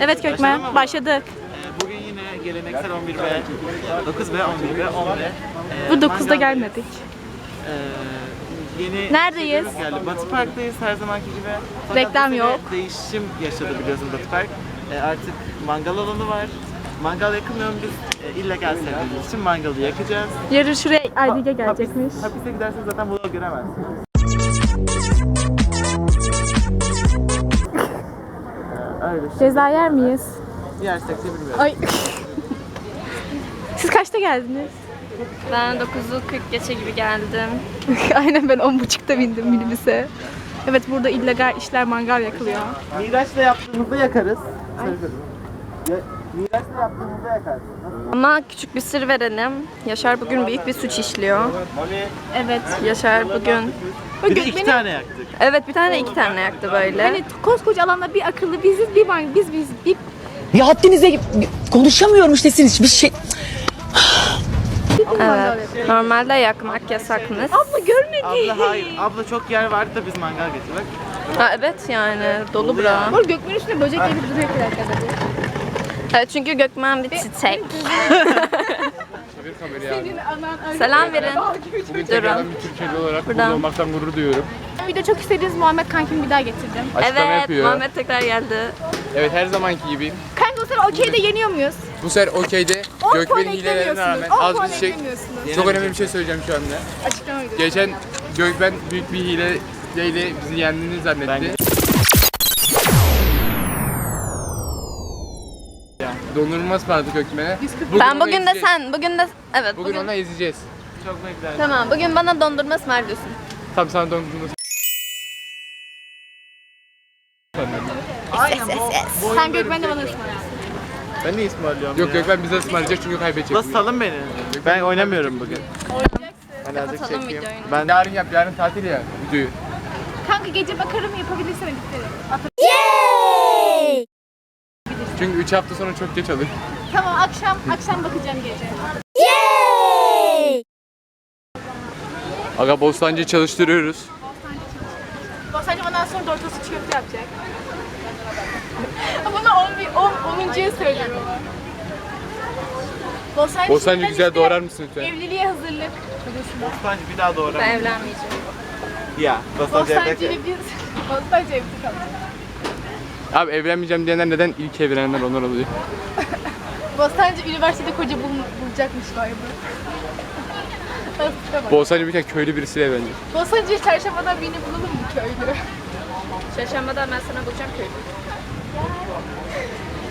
Evet Gökmen, Başladı mı? başladık. Ee, Bugün yine geleneksel 11B, 9B, 11B, 10B. Ee, Bu 9'da mangal- gelmedik. Ee, yeni Neredeyiz? şeylerimiz Geldi. Batı Park'tayız her zamanki gibi. Fakat Reklam bu sene yok. Değişim yaşadı biliyorsun Batı Park. Ee, artık mangal alanı var. Mangal yakılmıyor mu biz e, illegal sevdiğimiz için mangalı yakacağız. Yarın şuraya Hapis- gelecekmiş. Hapise giderseniz zaten bunu göremezsiniz. Öyle şey. Ceza yer miyiz? Yersek de bilmiyorum. Ay. Siz kaçta geldiniz? Ben 9'u 40 geçe gibi geldim. Aynen ben 10.30'da bindim minibüse. Evet burada illegal işler mangal yakılıyor. Miraç'la yaptığımızda yakarız. Ya, Miraç'la yaptığımızda yakarız. Ama küçük bir sır verelim. Yaşar bugün büyük bir suç işliyor. Evet. Yaşar bugün... Bir de iki tane yaktık. Evet bir tane iki tane yaktı böyle. Hani koskoca alanda bir akıllı biziz, bir bank biz biz bir Ya haddinize konuşamıyorum işte siz hiçbir şey. Evet. Normalde yakmak yasakmış. Abla görmedi. Abla hayır. Abla çok yer vardı da biz mangal getirdik. Ha, evet yani dolu bura. Bu arada Gökmen'in üstünde böcek gibi duruyor bir dakika dedi. Evet çünkü Gökmen bir çiçek. Senin anan öyle. Selam verin. Bugün Durun. tekrardan bir Türkiye'li olarak Buradan. burada olmaktan gurur duyuyorum. Video çok istediğiniz Muhammed kankimi bir daha getirdim. Açıklama Evet yapıyor. Muhammed tekrar geldi. Evet her zamanki gibi. Kanka o sefer okeyde yeniyor muyuz? Bu sefer okeyde 10 puan Gökmen'in hilelerine rağmen eklemiyorsunuz. 10 az bir şey. Çok önemli bir şey söyleyeceğim şu anda. Açıklama videosu. Geçen Gökmen büyük bir hileyle bizi yendiğini zannetti. Dondurma ısmarladı Gökmen'e. Ben onu bugün de ezeceğiz. sen, bugün de evet Bugün bugün. ona ezeceğiz. Çok güzel. Tamam bugün bana dondurma ısmarlıyorsun. Tam sana dondurma Aynen bu, bu Sen Gökmen'le bana ısmarlasın. Ben ne ısmarlıyorum Yok ya? Gökmen bize ısmarlayacak çünkü kaybedecek. Nasıl bugün. salın beni? Ben oynamıyorum bugün. Ben azıcık Kapatalım çekeyim. videoyu. Ben Yarın yap, yarın tatil ya videoyu. Kanka gece bakarım yapabilirsem editlerim. Çünkü 3 hafta sonra çok geç alır. Tamam akşam akşam bakacağım gece. Aga Bostancı'yı çalıştırıyoruz. Bostancı ondan sonra dortası köfte yapacak. Bunu 10. 10. 10. söylüyorum. Bostancı, Bostancı güzel işte doğrar mısın lütfen? Evliliğe hazırlık. Bostancı bir daha doğru. Ben evlenmeyeceğim. Ya. Bostancı Bostancı biz Bostancı evli kalacak. Abi evlenmeyeceğim diyenler neden ilk evlenenler onlar oluyor? Bostancı üniversitede koca bul, bulacakmış galiba. Bostancı bir köylü birisiyle evlenecek. Bostancı'ya çarşambadan birini bulalım mı köylü? Çarşambada ben sana bulacağım köyü.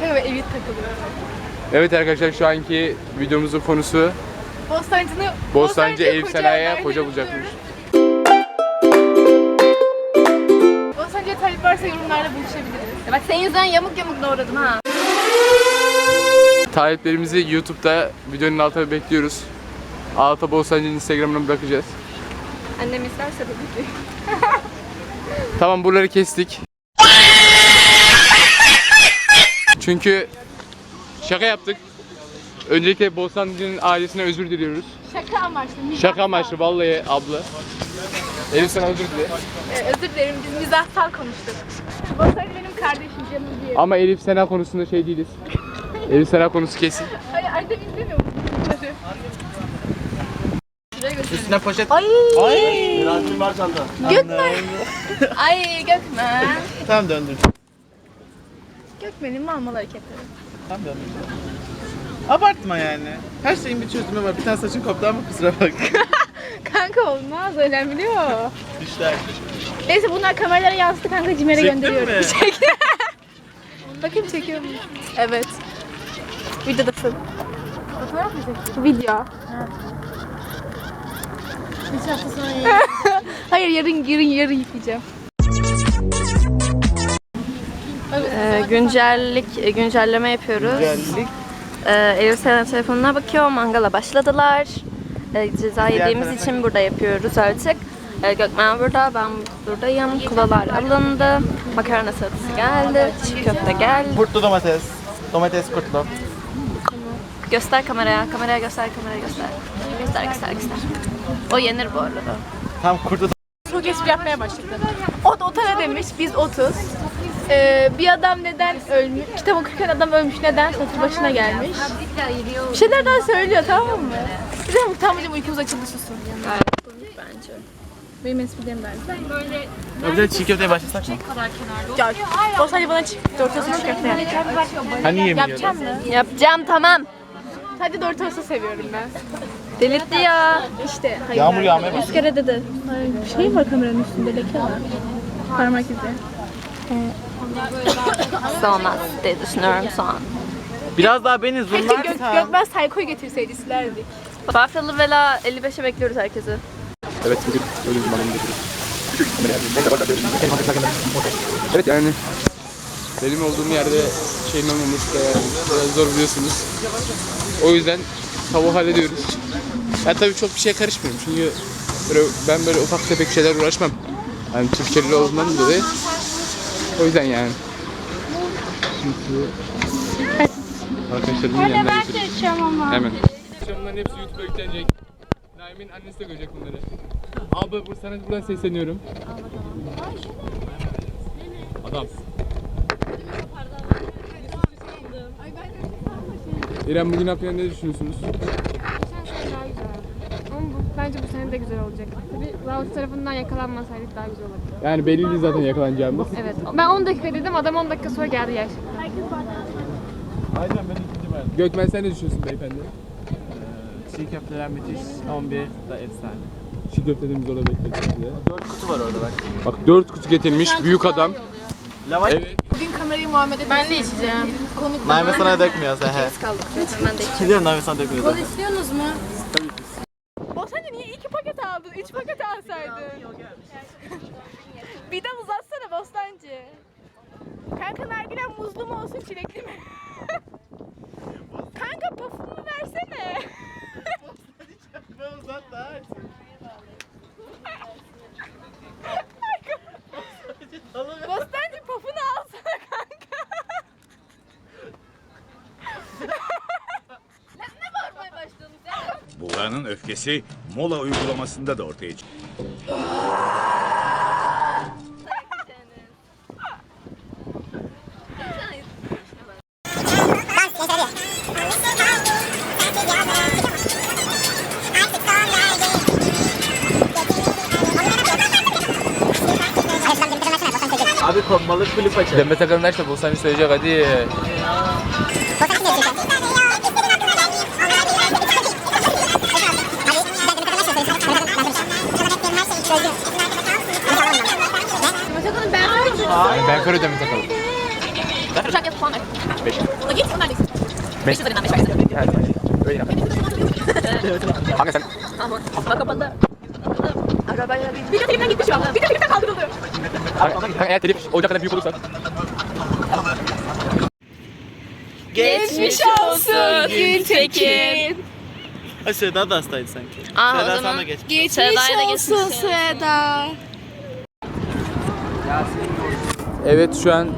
Kanka evi takılıyor. Evet arkadaşlar şu anki videomuzun konusu Bostancı'nı Bostancı Elif koca Sena'ya nerede koca bulacakmış. Bak senin yüzünden yamuk yamuk doğradım ha. Taliplerimizi YouTube'da videonun altına bekliyoruz. Alta Bostancı'nın Instagram'ına bir bakacağız. Annem isterse tabii ki. Tamam buraları kestik. Çünkü şaka yaptık. Öncelikle Bostancı'nın ailesine özür diliyoruz. Şaka amaçlı. Şaka amaçlı vallahi abla. Elif sana özür dile. Ee, özür dilerim biz mizahsal konuştuk. Bostancı benim kardeşim canım diye. Ama Elif Sena konusunda şey değiliz. Elif Sena konusu kesin. Hayır annem izlemiyor mu bunları? Üstüne poşet. Ay Ay. Biraz var çanta. Gökmen. Ay Gökmen. Tamam döndür. Gökmen'in malmal hareketleri. Tamam döndür. Abartma yani. Her şeyin bir çözümü var. Bir tane saçın koptu ama kusura bak. Kanka olmaz önemli o. Düşler. Neyse bunlar kameralara yansıdı kanka Cimer'e Çektin gönderiyorum. mi? Çek. Bakayım çekiyor mu? Evet. Videodasın. Fotoğraf mı çekiyorsun? Video. Üç hafta sonra Hayır yarın yarın yarın yükleyeceğim. Ee, güncellik, e, güncelleme yapıyoruz. Güzellik. Ee, Elif Sena telefonuna bakıyor, mangala başladılar. Ee, ceza yediğimiz için burada yapıyoruz artık. Ee, Gökmen burada, ben buradayım. Kulalar alındı. Makarna salatası geldi, çiğ köfte geldi. Kurtlu domates. Domates kurtlu. Göster kameraya, kameraya göster, kameraya göster. Göster, göster, göster. O yenir bu arada. Tam kurtlu Çok espri yapmaya başladı. Ot ota ne demiş? Biz otuz. Ee, bir adam neden ölmüş, kitap okurken adam ölmüş neden satır başına gelmiş. Bir şeyler daha söylüyor tamam mı? Bir de tam benim uykumuz açıldı susun. Bence. Benim esprilerim bence. Ya bir de çiğ köfteye başlasak mı? Ya, o sadece bana çık, Doritos çiğ köfte yap. Hani yemiyoruz? Yapacağım mı? Yapacağım tamam. Hadi Doritos'u seviyorum ben. Delirtti ya. İşte hayır. Yağmur yağmaya başladı. Yüz kere dedi. Hayır, bir şey var kameranın üstünde leke var. Parmak izi. Olmaz diye düşünüyorum şu an. Biraz daha beni Keşke Gök. Gökmen Sayko'yu getirseydi silerdik. Bafralı Vela 55'e bekliyoruz herkesi. Evet bugün bir malum Evet yani benim olduğum yerde şeyin olmaması da yani biraz zor biliyorsunuz. O yüzden tavuğu hallediyoruz. Ben tabii çok bir şeye karışmıyorum çünkü böyle, ben böyle ufak tefek şeyler uğraşmam. Yani Türkiye'li olduğumdan dolayı. O yüzden yani. Çünkü arkadaşlarımın yanına götürüyorum. Hemen. Akşamların hepsi YouTube'a yüklenecek. Naim'in annesi de görecek bunları. Abla bu sana buradan sesleniyorum. Adam. İrem bugün hakkında ne düşünüyorsunuz? Bence bu sene de güzel olacak. Tabii Raus tarafından yakalanmasaydık daha güzel olurdu. Yani belliydi zaten yakalanacağımız. Evet. Ben 10 dakika dedim, adam 10 dakika sonra geldi gerçekten. Aynen ben ikinci verdim. Gökmen sen ne düşünüyorsun beyefendi? Çiğ köfteler müthiş. 11 da efsane. Çiğ köftemiz orada bekliyoruz size. 4 kutu var orada bak. Bak 4 kutu getirmiş büyük adam. Lavaş. Evet. Bugün kamerayı Muhammed'e ben de içeceğim. Konuk Naime sana dökmüyor sen he. Kaldık. Ben de Biliyorum Naime sana dökmüyor. zaten. istiyorsunuz mu? O sen de niye iki paket aldın? Üç paket alsaydın. bir de uzatsana Bostancı. Kanka nargilen muzlu mu olsun çilekli mi? Kanka pufumu versene. Bostancı pufunu alsana kanka. Buğra'nın öfkesi mola uygulamasında da ortaya çıktı. Abi kopmalı kulüp açalım. Demet Akalın işte Bosan'ı söyleyecek hadi. Ben Karo Demet Akalın. Uçak yapıp puan ver. Beş. Ona git, onlar gitsin. Beş üzerinden beş versin. Öyle yap. Kanka sen Ama bak kapadı. Arabayla bir Bir de filmden gitti şu an. Bir de filmden kanka eğer telif olacak kadar büyük olursa Geçmiş olsun Gültekin. Ha Seda da hastaydı sanki. Aa, Seda sana da geçmiş. Seda'ya da geçmiş. Seda. Evet şu an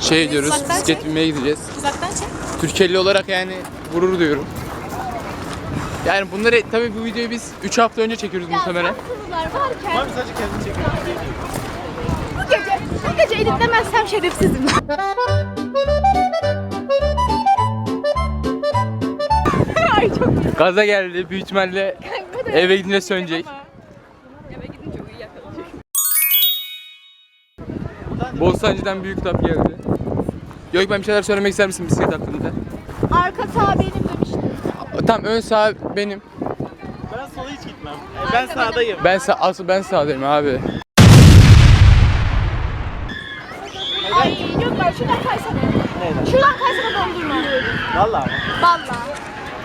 şey diyoruz, bisiklet binmeye gideceğiz. Uzaktan çek. Türkiye'li olarak yani gurur duyuyorum. Yani bunları tabii bu videoyu biz 3 hafta önce çekiyoruz muhtemelen. Kızlar varken Abi sadece kendini çekiyor. bu gece, bu gece editlemezsem şerefsizim. Ay çok Gaza geldi büyük ihtimalle eve gidince sönecek. Eve Bostancı'dan büyük kitap geldi. Yok ben bir şeyler söylemek ister misin bisiklet hakkında? Arka sağ benim demiştim. Tam ön sağ benim. Ben sola hiç gitmem. Ben sağdayım. Ben sağ, asıl ben sağdayım abi. Ay yok ben şuradan kaysana. Şuradan kaysana dondurma. Valla? Valla.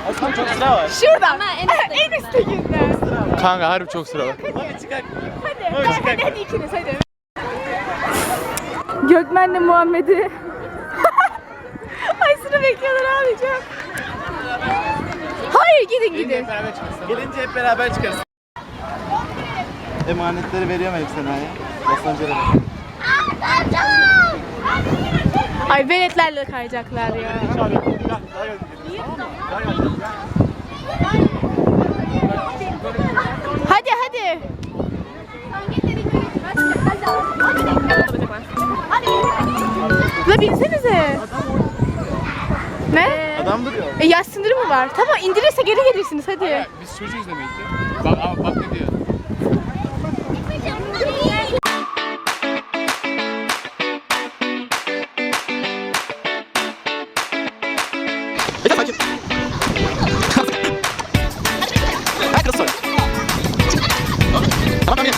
Aslında çok sıra var. Şuradan. en üstte. en üsttekinden. Kanka harbi çok sıra var. Hadi çıkak. Hadi. Hadi, hadi, hadi ikiniz hadi. Gökmen'le Muhammed'i. Ay sıra bekliyorlar abi çok. Hayır gidin gidin. Gelince hep beraber çıkarız. Emanetleri veriyorum hep sana ya. Veriyorum. Ay veletlerle kayacaklar ya. Hadi hadi. La binsenize. Ne? Adam duruyor. E yaş sınırı mı var? Tamam indirirse geri gelirsiniz hadi. Biz çocuğuz demek ki. Bak, aa, bak ne diyor. Soy. Tamam tamam gel.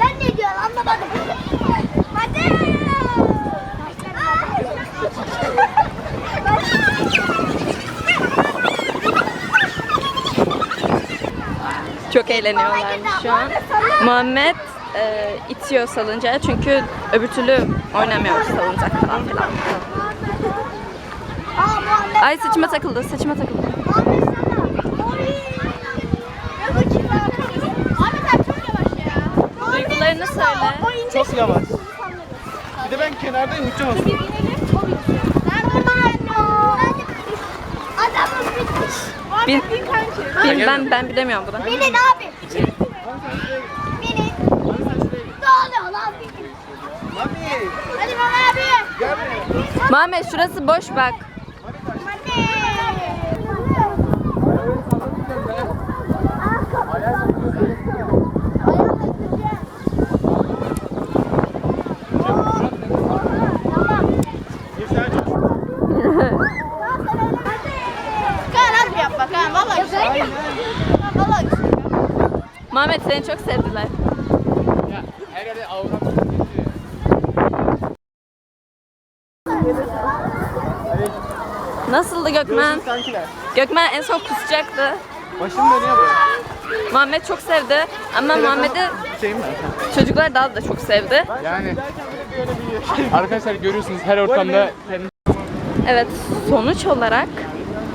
Sen ne diyorsun anlamadım. Hadi. Çok eğleniyorlarmış şu an. Muhammed e, itiyor salıncağı çünkü öbür türlü oynamıyoruz salıncak falan filan. Ay saçıma takıldı, saçıma takıldı. Duygularını söyle. Çok yavaş. Bir de ben kenardayım uçamaz. Ben buradan Adamız Bin, bin, ben, ben bilemiyorum bunu. Binin abi. Binin. Ne oluyor lan. Mami. Hadi bana abi. Muhammed şurası boş bak. Hadi. Kaan az bir yap bak Kaan valla güzel. Kaan valla güzel. Muhammed seni çok sevdiler. Ya her yerde avram Nasıldı Gökmen? Gökmen en son kusacaktı. Başım dönüyor böyle. Muhammed çok sevdi ama Muhammed'i var. çocuklar daha da çok sevdi. Yani arkadaşlar görüyorsunuz her ortamda Evet sonuç olarak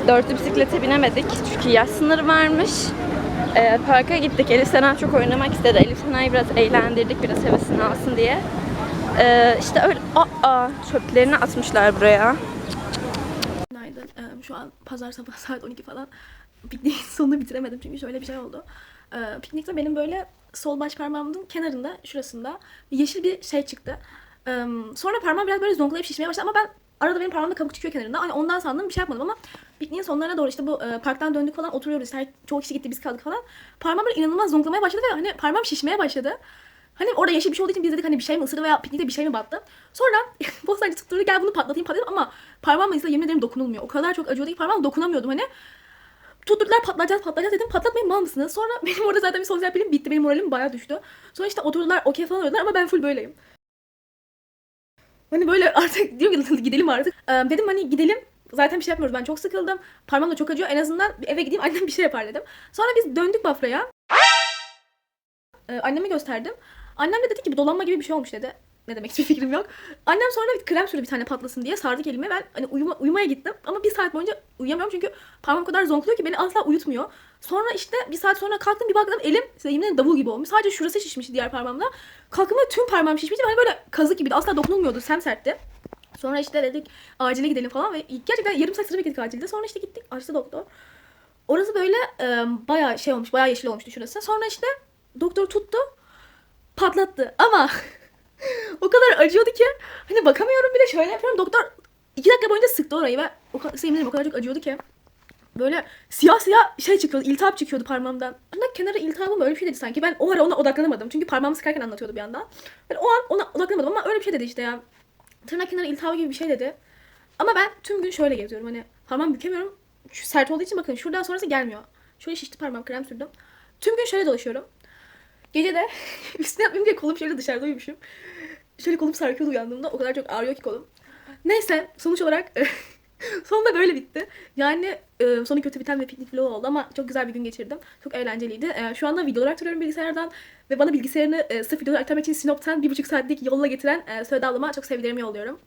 dörtlü bisiklete binemedik çünkü yaş sınırı varmış. Ee, parka gittik. Elif Sena çok oynamak istedi. Elif Sena'yı biraz eğlendirdik biraz hevesini alsın diye. Ee, işte öyle aa, çöplerini atmışlar buraya. Günaydın. Ee, şu an pazar sabah saat 12 falan. Pikniğin sonunu bitiremedim çünkü şöyle bir şey oldu. Ee, piknikte benim böyle sol baş parmağımın kenarında, şurasında yeşil bir şey çıktı. Ee, sonra parmağım biraz böyle zonklayıp şişmeye başladı ama ben arada benim parmağımda kabuk çıkıyor kenarında. Hani ondan sandım bir şey yapmadım ama pikniğin sonlarına doğru işte bu e, parktan döndük falan oturuyoruz. Her, çoğu kişi gitti biz kaldık falan. Parmağım böyle inanılmaz zonklamaya başladı ve hani parmağım şişmeye başladı. Hani orada yeşil bir şey olduğu için biz dedik hani bir şey mi ısırdı veya piknikte bir şey mi battı. Sonra bostancı tutturdu gel bunu patlatayım patlatayım ama parmağımla ise yemin ederim dokunulmuyor. O kadar çok acıyordu ki parmağımla dokunamıyordum hani. Tutturdular patlatacağız patlatacağız dedim patlatmayın mal mısınız? Sonra benim orada zaten bir sosyal pilim bitti. Benim moralim bayağı düştü. Sonra işte oturdular okey falan oynadılar ama ben full böyleyim. Hani böyle artık diyorum ki gidelim artık. Ee, dedim hani gidelim. Zaten bir şey yapmıyoruz. Ben çok sıkıldım. Parmağım da çok acıyor. En azından eve gideyim annem bir şey yapar dedim. Sonra biz döndük Bafra'ya. Ee, anneme gösterdim. Annem de dedi ki bu dolanma gibi bir şey olmuş dedi. Ne demek hiçbir fikrim yok. Annem sonra bir krem sürdü bir tane patlasın diye sardık elime. Ben hani uyuma, uyumaya gittim ama bir saat boyunca uyuyamıyorum çünkü parmağım o kadar zonkluyor ki beni asla uyutmuyor. Sonra işte bir saat sonra kalktım bir baktım elim ederim davul gibi olmuş. Sadece şurası şişmiş diğer parmağımda. Kalktım ve tüm parmağım şişmişti. Hani böyle kazık gibiydi. Asla dokunulmuyordu. Semsertti. Sonra işte dedik acile gidelim falan ve gerçekten yarım saat sıra bekledik acilde. Sonra işte gittik açtı doktor. Orası böyle e, bayağı şey olmuş, bayağı yeşil olmuştu şurası. Sonra işte doktor tuttu, patlattı. Ama o kadar acıyordu ki hani bakamıyorum bile şöyle yapıyorum. Doktor iki dakika boyunca sıktı orayı ve o kadar, size yemin ederim o kadar çok acıyordu ki. Böyle siyah siyah şey çıkıyordu, iltihap çıkıyordu parmağımdan. Tırnak kenarı iltihabım öyle bir şey dedi sanki. Ben o ara ona odaklanamadım. Çünkü parmağımı sıkarken anlatıyordu bir yandan. Ben o an ona odaklanamadım ama öyle bir şey dedi işte ya. Tırnak kenarı iltihabı gibi bir şey dedi. Ama ben tüm gün şöyle geziyorum hani parmağımı bükemiyorum. Şu sert olduğu için bakın şuradan sonrası gelmiyor. Şöyle şişti parmağım krem sürdüm. Tüm gün şöyle dolaşıyorum. Gece de üstüne yapmayayım diye kolum şöyle dışarıda uyumuşum. Şöyle kolum sarkıyordu uyandığımda. O kadar çok ağrıyor ki kolum. Neyse sonuç olarak sonunda böyle bitti. Yani e, sonu kötü biten bir piknik vlogu oldu ama çok güzel bir gün geçirdim. Çok eğlenceliydi. E, şu anda videolar aktarıyorum bilgisayardan ve bana bilgisayarını e, sırf videoları aktarmak için Sinop'tan bir buçuk saatlik yolla getiren e, ablama çok sevgilerimi yolluyorum.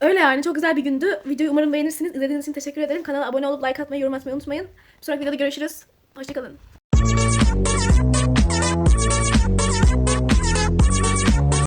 Öyle yani çok güzel bir gündü. Videoyu umarım beğenirsiniz. İzlediğiniz için teşekkür ederim. Kanala abone olup like atmayı, yorum atmayı unutmayın. Bir sonraki videoda görüşürüz. Hoşçakalın.